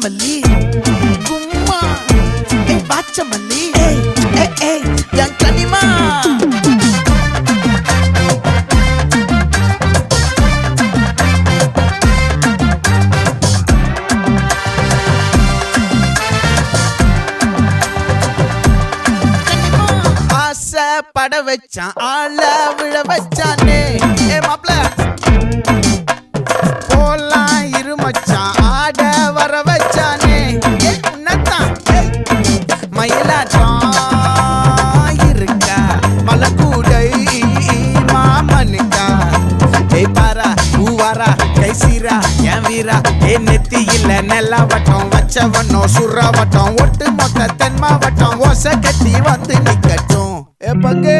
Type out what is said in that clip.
வாச்சமல்லி கும்மா. ஏ வாச்சமல்லி ஏய். ஏய் ஏய் என் கனிமா. பட வச்சான் ஆள விழ வச்சானே. ஏ மாப்ள போலாம் இரு வீரா என் வீரா? என் நெத்தியில் இல்ல நெல்லா வட்டம் வச்சவனோ சுறா வட்டம் ஒட்டு மொத்த தென் மாவட்டம் ஓசை கட்டி வந்து நிக்கட்டும். எப்பங்கே